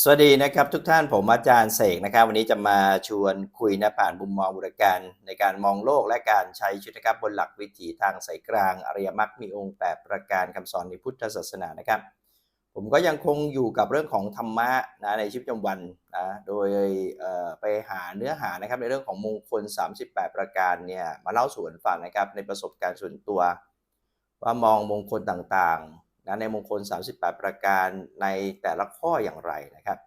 สวัสดีนะครับทุกท่านผมอาจารย์เสกนะครับ วันนี้จะมาชวนคุยนะผ่านมุมมองบุรการในการมองโลกและการใช้ชีวิตนะครับบนหลักวิถีทางสายกลาง อริยมรรคมีองค์8ประการคำสอนในพุทธศาสนานะครับ ผมก็ยังคงอยู่กับเรื่องของธรรมะนะในชีวิตประจำวันนะโดยไปหาเนื้อหานะครับในเรื่องของมงคล 38 ประการเนี่ยมาเล่าสู่กันฟังนะครับในประสบการณ์ส่วนตัว ว่ามองมงคลต่างๆ นะในมงคล 38 ประการในแต่ละข้ออย่างไรนะครับ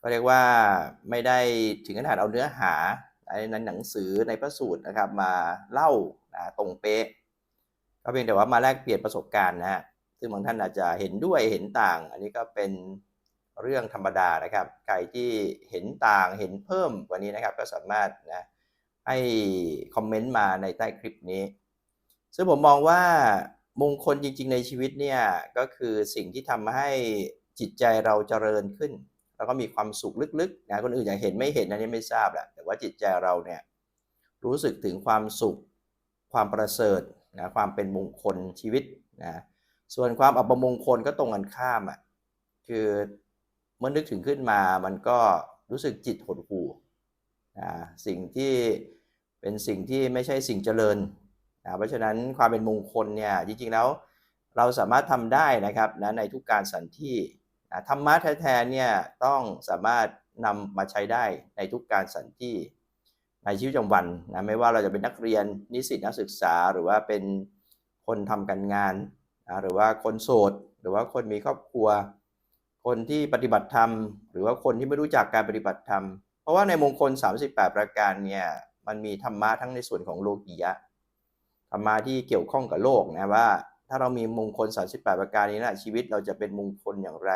ก็เรียกว่าไม่ได้ถึงขนาดเอาเนื้อหาในหนังสือในพระสูตรนะครับมาเล่านะตรงเป๊ะก็เพียงแต่ว่ามาแลกเปลี่ยนประสบการณ์นะฮะซึ่งบางท่านอาจจะเห็นด้วยเห็นต่าง อันนี้ก็เป็นเรื่องธรรมดานะครับใครที่เห็นต่างเห็นเพิ่มกว่านี้นะครับ ก็สามารถนะให้คอมเมนต์มาในใต้คลิปนี้ ซึ่งผมมองว่า มงคลจริง ๆ ในชีวิตเนี่ยก็คือสิ่งที่ทำให้จิตใจเราเจริญขึ้น แล้วก็มีความสุขลึกๆนะคนอื่นอยากเห็นไม่เห็นอันนี้ไม่ทราบแหละแต่ว่าจิตใจเราเนี่ยรู้สึกถึงความสุข ความประเสริฐนะความเป็นมงคลชีวิตนะส่วนความอัปมงคลก็ตรงกันข้ามอะคือเมื่อนึกถึงขึ้นมามันก็รู้สึกจิตหดหู่นะสิ่งที่เป็นสิ่งที่ไม่ใช่สิ่งเจริญ นะเพราะฉะนั้นความเป็นมงคลเนี่ยจริงๆแล้วเราสามารถทำได้นะครับนะในทุกการสันที่นะธรรมะแท้ๆเนี่ยต้องสามารถนำมาใช้ได้ในทุกการสันที่ในชีวิตประจำวันนะไม่ว่าเราจะเป็นนักเรียนนิสิตนักศึกษาหรือว่าเป็นคนทำการงานนะหรือว่าคนโสด หรือว่าคนมีครอบครัว คนที่ปฏิบัติธรรม หรือว่าคนที่ไม่รู้จักการปฏิบัติธรรม เพราะว่าในมงคล 38 ประการเนี่ยมันมีธรรมะทั้งในส่วนของโลกียะ ธรรมะที่เกี่ยวข้องกับโลกนะว่า ถ้าเรามีมงคล 38 ประการนี้นะชีวิตเราจะเป็นมงคลอย่างไร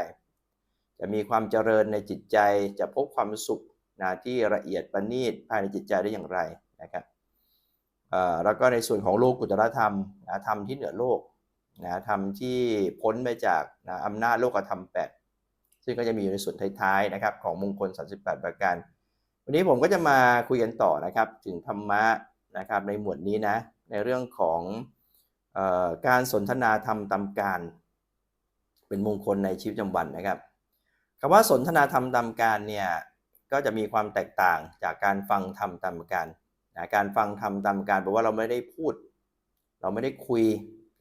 จะมีความเจริญในจิตใจจะพบความสุขนะที่ละเอียดประณีตภายในจิตใจได้อย่างไรนะครับแล้วก็ในส่วนของโลกุตรธรรมนะธรรมที่เหนือโลกนะธรรมที่พ้นไปจากนะอำนาจโลกธรรม8ซึ่งก็จะมีอยู่ในส่วนท้ายๆนะครับของมงคล 38 ประการ วันนี้ผมก็จะมาคุยกันต่อนะครับ ถึงธรรมะนะครับในหมวดนี้นะ ในเรื่องของออการสนทนาธรรมตามการ เป็นมงคลในชีวิตประจำวันนะครับคำว่าสนทนาธรรมตามการเนี่ยก็จะมีความแตกต่างจากการฟังธรรมตามการนะการฟังธรรมตามการแปลว่าเราไม่ได้พูด เราไม่ได้คุย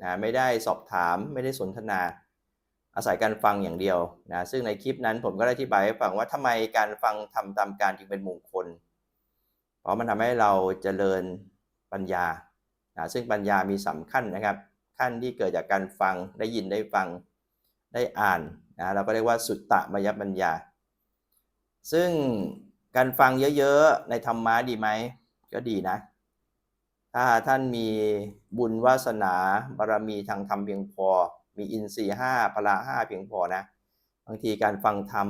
นะไม่ได้สอบถาม ไม่ได้สนทนา อาศัยการฟังอย่างเดียวนะซึ่งในคลิปนั้นผมก็ได้อธิบายให้ฟังว่าทำไมการฟังธรรมตามการจึงเป็นมงคล เพราะมันทำให้เราเจริญปัญญา นะซึ่งปัญญามีสำคัญนะครับ ขั้นที่เกิดจากการฟังได้ยินได้ฟังได้อ่านนะเราก็เรียกว่าสุตตะมยปัญญา ซึ่งการฟังเยอะๆในธรรมะดีไหมก็ดีนะ ถ้าท่านมีบุญวาสนาบารมีทางธรรมเพียงพอ มีอินทรีย์ห้าพละห้าเพียงพอนะบางทีการฟังธรรม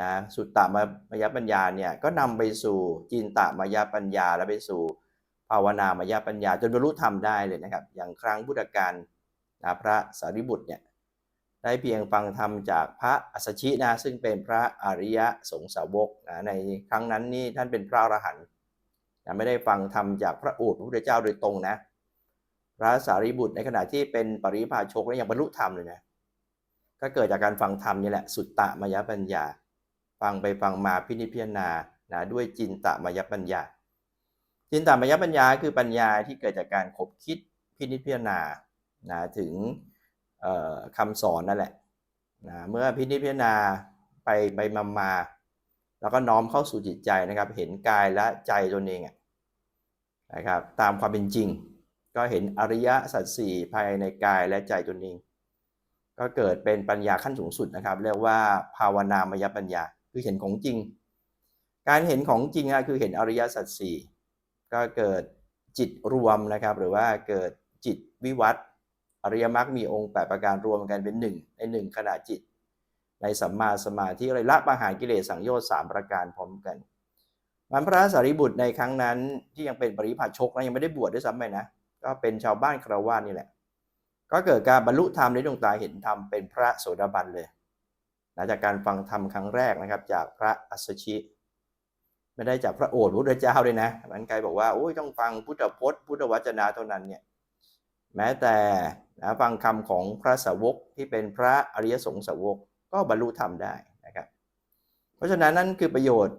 นะสุตตะมยปัญญาเนี่ยก็นำไปสู่จินตะมยปัญญาและไปสู่าวนามายปัญญาจนบรรลุธรรมได้เลยนะครับ อย่างครั้งพุทธกาลพระสารีบุตรเนี่ยได้เพียงฟังธรรมจากพระอัสชินะซึ่งเป็นพระอริยสงสาวกนะในครั้งนั้นนี่ท่านเป็นพระอรหันต์นะไม่ได้ฟังธรรมจากพระอษฐ์พระพุทธเจ้าโดยตรงนะ พระสารีบุตรในขณะที่เป็นปริพาชกและยังบรรลุธรรมเลยนะก็เกิดจากการฟังธรรมนี่แหละสุตตะมยปัญญา ฟังไปฟังมาพินิจพิจารณานะด้วยจินตะมยปัญญา จินตามยปัญญาคือปัญญาที่เกิดจากการขบคิดพินิจพิจารณานะถึงคำสอนนั่นแหละนะเมื่อพินิจพิจารณาไปไปมามา แล้วก็น้อมเข้าสู่จิตใจนะครับ เห็นกายและใจตนเองนะครับ ตามความเป็นจริง ก็เห็นอริยสัจสี่ภายในกายและใจตนเอง ก็เกิดเป็นปัญญาขั้นสูงสุดนะครับ เรียกว่าภาวนามยปัญญา คือเห็นของจริง การเห็นของจริงคือเห็นอริยสัจสี่ ก็เกิดจิตรวมนะครับ หรือว่าเกิดจิตวิวัตรอริยมรรคมีองค์แปประการรวมกันเป็นหนึ่งในหนึ่งขณะจิต ในสัมมาสมาธิเลยละประหารกิเลสสังโยชน์สามประการพร้อมกันมันพระสารีบุตรในครั้งนั้นที่ยังเป็นปริพาชกนะยังไม่ได้บวชด้วยซ้ำไปนะก็เป็นชาวบ้านคราวาสนี่แหละ ก็เกิดการบรรลุธรรมในดวงตาเห็นธรรมเป็นพระโสดาบันเลยหลังจากการฟังธรรมครั้งแรกนะครับจากพระอัสสชิ ไม่ได้จากพระโอษฐ์พระพุทธเจ้าด้วยนะมันไกลบอกว่าโอ้ยต้องฟังพุทธพจน์พุทธวจนะเท่านั้นเนี่ยแม้แต่นะฟังคำของพระสาวกที่เป็นพระอริยสงฆ์สาวกก็บรรลุธรรมได้นะครับ เพราะฉะนั้นนั่นคือประโยชน์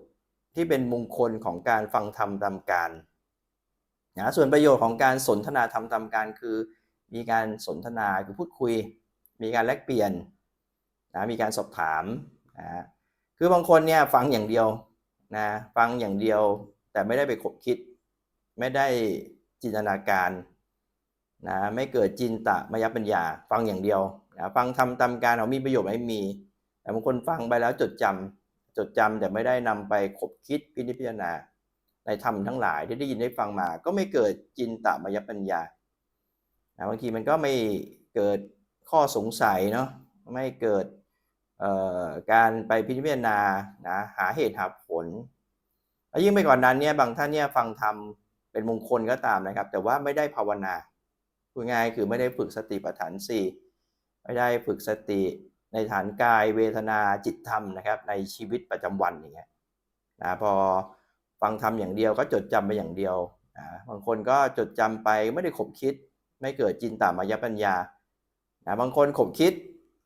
ที่เป็นมงคลของการฟังธรรมตามการนะส่วนประโยชน์ของการสนทนาธรรมตามการคือ มีการสนทนาคือพูดคุย มีการแลกเปลี่ยนนะมีการสอบถามนะคือบางคนเนี่ยฟังอย่างเดียว นะฟังอย่างเดียวแต่ไม่ได้ไปคบคิด ไม่ได้จินตนาการนะไม่เกิดจินตะมยปัญญา ฟังอย่างเดียวนะฟังทำตามการเอามีประโยชน์ไหมมี แต่บางคนฟังไปแล้วจดจำจดจำแต่ไม่ได้นำไปคบคิดพินิจพิจารณา ในธรรมทั้งหลายที่ได้ยินได้ฟังมา ก็ไม่เกิดจินตมยปัญญานะบางทีมันก็ไม่เกิดข้อสงสัยเนาะไม่เกิด การไปพิจารณานะหาเหตุหาผลแล้วยิ่งไปกว่านนั้นเนี่ยบางท่านเนี่ยฟังธรรมเป็นมงคลก็ตามนะครับ แต่ว่าไม่ได้ภาวนาพูดง่ายคือไม่ได้ฝึกสติปัฏฐานสี่ไม่ได้ฝึกสติในฐานกายเวทนาจิตธรรมนะครับ ในชีวิตประจำวันอย่างเงี้ยนะพอฟังธรรมอย่างเดียวก็จดจำไปอย่างเดียวนะบางคนก็จดจำไปไม่ได้ขบคิด ไม่เกิดจินตามายปัญญานะบางคนขบคิด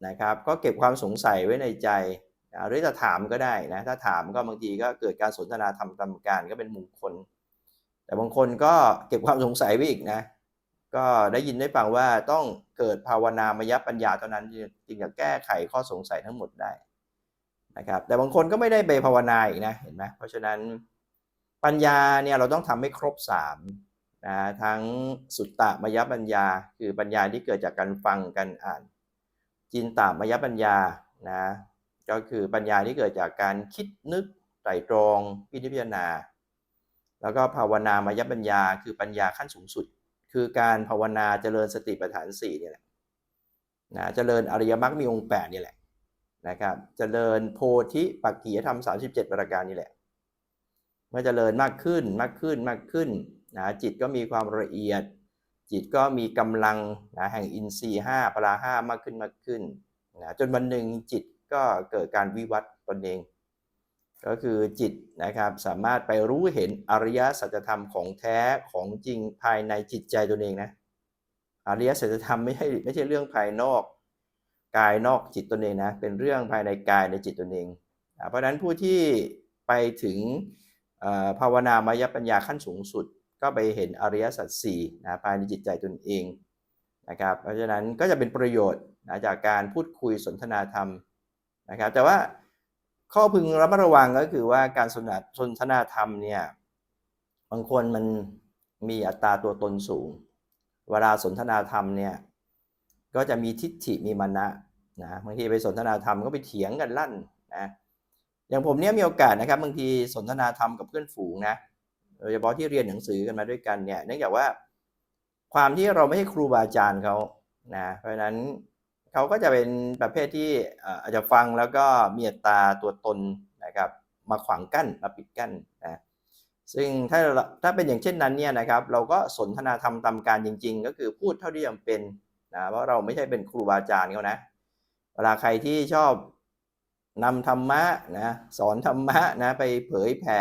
นะครับ ก็เก็บความสงสัยไว้ในใจหรือจะถามก็ได้นะถ้าถามก็บางทีก็เกิดการสนทนาธรรมการก็เป็นมงคล แต่บางคนก็เก็บความสงสัยไว้อีกนะก็ได้ยินได้ฟังว่าต้องเกิดภาวนามยปัญญาเท่านั้นจึงจะแก้ไขข้อสงสัยทั้งหมดได้นะครับแต่บางคนก็ไม่ได้ไปภาวนาอีกนะเห็นไหมเพราะฉะนั้นปัญญาเนี่ยเราต้องทำให้ครบ3นะทั้งสุตตมยปัญญา คือปัญญาที่เกิดจากการฟังกันอ่าน จินตามยปัญญานะก็คือปัญญาที่เกิดจากการคิดนึกไตรตรองพิจารณา แล้วก็ภาวนามยปัญญา คือปัญญาขั้นสูงสุด คือการภาวนาเจริญสติปัฏฐานสี่นี่แหละนะเจริญอริยมรรคมีองค์แปดนี่แหละนะครับเจริญโพธิปักกียธรรมสามสิบเจ็ดประการนี่แหละ เมื่อเจริญมากขึ้นมากขึ้นมากขึ้นนะจิตก็มีความละเอียด จิตก็มีกำลังนะแห่งอินทรีย์ห้าพละห้ามากขึ้นมากขึ้นนะจนวันหนึ่งจิตก็เกิดการวิวัตรตนเอง ก็คือจิตนะครับสามารถไปรู้เห็นอริยสัจธรรมของแท้ของจริงภายในจิตใจตัวเองนะอริยสัจธรรมไม่ใช่ไม่ใช่เรื่องภายนอกกายนอกจิตตนเองนะเป็นเรื่องภายในกายในจิตตนเอง เพราะฉะนั้นผู้ที่ไปถึงภาวนามายปัญญาขั้นสูงสุด ก็ไปเห็นอริยสัจสี่นะภายในจิตใจตนเองนะครับ เพราะฉะนั้นก็จะเป็นประโยชน์นะจากการพูดคุยสนทนาธรรมนะครับ แต่ว่าข้อพึงระมัดระวังก็คือว่าการสนทนาสนทนาธรรมเนี่ยบางคนมันมีอัตราตัวตนสูง เวลาสนทนาธรรมเนี่ยก็จะมีทิฏฐิมีมานะนะบางทีไปสนทนาธรรมก็ไปเถียงกันลั่นนะอย่างผมเนี่ยมีโอกาสนะครับบางทีสนทนาธรรมกับเพื่อนฝูงนะ โดยเฉพาะที่เรียนหนังสือกันมาด้วยกันเนี่ยเนื่องจากว่า ความที่เราไม่ใช่ครูบาอาจารย์เขานะเพราะฉะนั้นเขาก็จะเป็นประเภทที่อาจจะฟังแล้วก็มีตาตัวตนนะครับมาขวางกั้นมาปิดกั้นนะซึ่งถ้าถ้าเป็นอย่างเช่นนั้นเนี่ยนะครับ เราก็สนทนาธรรมตามการจริง ๆ ก็คือพูดเท่าที่จำเป็นนะเพราะเราไม่ใช่เป็นครูบาอาจารย์เขานะ เวลาใครที่ชอบนำธรรมะนะสอนธรรมะนะไปเผยแผ่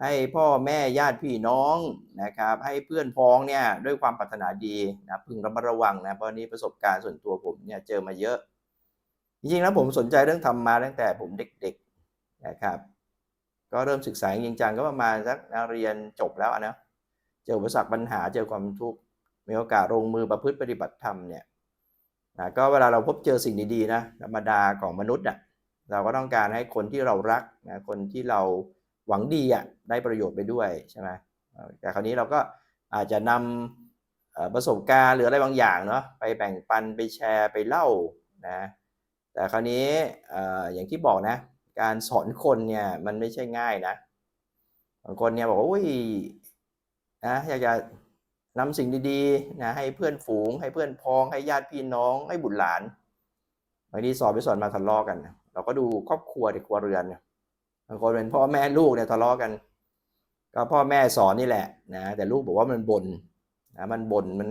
ให้พ่อแม่ญาติพี่น้องนะครับให้เพื่อนพ้องเนี่ยด้วยความปรารถนาดีนะพึงระมัดระวังนะเพราะนี้ประสบการณ์ส่วนตัวผมเนี่ยเจอมาเยอะ จริงๆแล้วผมสนใจเรื่องธรรมมาตั้งแต่ผมเด็กๆนะครับ ก็เริ่มศึกษาจริงจังก็ประมาณสักนักเรียนจบแล้วนะเจออุปสรรคปัญหาเจอความทุกข์มีโอกาสลงมือประพฤติปฏิบัติธรรมเนี่ยนะก็เวลาเราพบเจอสิ่งดีๆนะธรรมดาของมนุษย์อะเราก็ต้องการให้คนที่เรารักนะคนที่เรา หวังดีอะได้ประโยชน์ไปด้วยใช่ไหมแต่คราวนี้เราก็อาจจะนำประสบการณ์หรืออะไรบางอย่างเนาะไปแบ่งปันไปแชร์ไปเล่านะแต่คราวนี้อย่างที่บอกนะการสอนคนเนี่ยมันไม่ใช่ง่ายนะบางคนเนี่ยบอกว่าอุ้ยนะอยากจะนำสิ่งดีๆนะให้เพื่อนฝูง ให้เพื่อนพ้องให้ญาติพี่น้องให้บุตรหลานบางทีสอนไปสอนมาทะเลาะกัน เราก็ดูครอบครัวในครัวเรือนเนี่ยางคนเป็นพ่อแม่ลูกเนี่ยทะเลาะกัน ก็พ่อแม่สอนนี่แหละนะแต่ลูกบอกว่ามันบน่นนะมันบน่นมัน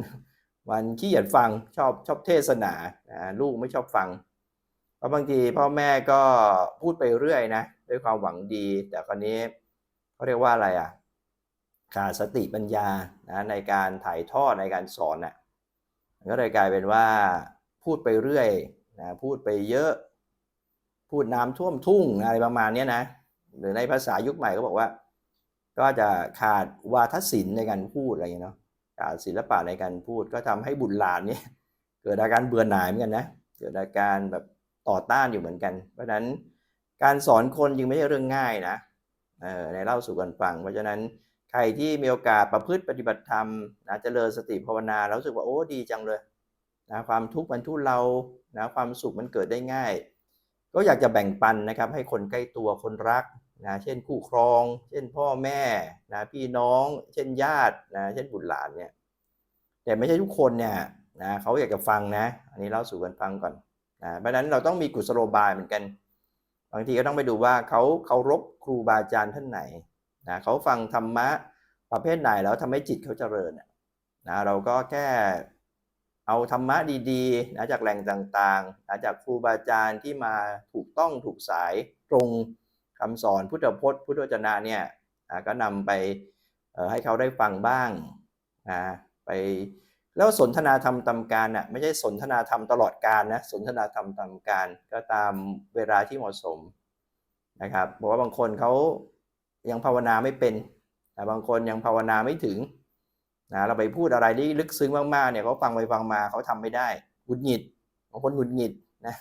มันขี้เกียจฟังชอบชอบเทศนานะลูกไม่ชอบฟังเพราะบางทีพ่อแม่ก็พูดไปเรื่อยนะด้วยความหวังดี แต่คราวนี้เขาเรียกว่าอะไรอะขาดสติปัญญานะในการถ่ายทอดในการสอนน่ะก็เลยกลายเป็นว่าพูดไปเรื่อยนะพูดไปเยอะ พูดน้ำท่วมทุ่งอะไรประมาณนี้นะ หรือในภาษายุคใหม่ก็บอกว่า ก็จะขาดวาทศิลป์ในการพูดอะไรอย่างเงี้ยเนาะขาดศิลปะในการพูดก็ทำให้บุตรหลานเนี่ยเกิดอาการเบื่อหน่ายเหมือนกันนะเกิดอาการแบบต่อต้านอยู่เหมือนกัน เพราะฉะนั้นการสอนคนจึงไม่ใช่เรื่องง่ายนะออในเล่าสู่กันฟัง เพราะฉะนั้นใครที่มีโอกาสประพฤติปฏิบัติธรรมนะเจริญสติภาวนาแล้วรู้สึกว่าโอ้ดีจังเลยนะความทุกข์มันทุเลานะความสุขมันเกิดได้ง่าย ก็อยากจะแบ่งปันนะครับให้คนใกล้ตัวคนรักนะเช่นคู่ครอง เช่นพ่อแม่นะพี่น้อง เช่นญาตินะเช่นบุตรหลานเนี่ยแต่ไม่ใช่ทุกคนเนี่ยนะเขาอยากจะฟังนะอันนี้เล่าสู่กันฟังก่อนนะเพราะนั้นเราต้องมีกุศโลบายเหมือนกันบางทีก็ต้องไปดูว่าเขาเคารพครูบาอาจารย์ท่านไหนนะเขาฟังธรรมะประเภทไหนแล้วทำให้จิตเขาเจริญนะนะเราก็แค่ เอาธรรมะดีๆนะจากแหล่งต่างๆนะจากครูบาอาจารย์ที่มาถูกต้องถูกสายตรงคำสอนพุทธพจน์ พุทธวจนะเนี่ยนะก็นำไปให้เขาได้ฟังบ้างนะไปแล้วสนทนาธรรมตามการน่ะไม่ใช่สนทนาธรรมตลอดการนะสนทนาธรรมตามการก็ตามเวลาที่เหมาะสมนะครับบอกว่าบางคนเขายังภาวนาไม่เป็นแต่บางคนยังภาวนาไม่ถึง นะเราไปพูดอะไรที่ลึกซึ้งมากๆเนี่ยเขาฟังไปฟังมาเขาทำไม่ได้หงุดหงิดบางคนหงุดหงิดนะ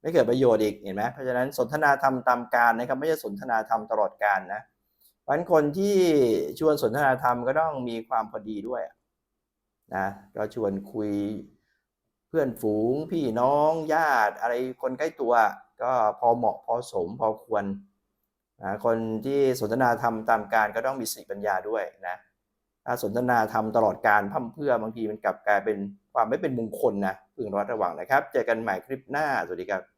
ไม่เกิดประโยชน์อีกเห็นไหมเพราะฉะนั้นสนทนาธรรมตามการนะครับไม่ใช่สนทนาธรรมตลอดการนะเพราะฉะนั้นคนที่ชวนสนทนาธรรมก็ต้องมีความพอดีด้วยนะก็ชวนคุยเพื่อนฝูง พี่น้องญาติอะไรคนใกล้ตัว ก็พอเหมาะพอสมพอควรนะคนที่สนทนาธรรมตามการก็ต้องมีสติปัญญาด้วยนะ สนทนาธรรมตลอดการพั่มเพื่อบางทีมันกลับกลายเป็นความไม่เป็นมงคลนะพึงระมัดระวังนะครับ เจอกันใหม่คลิปหน้า สวัสดีครับ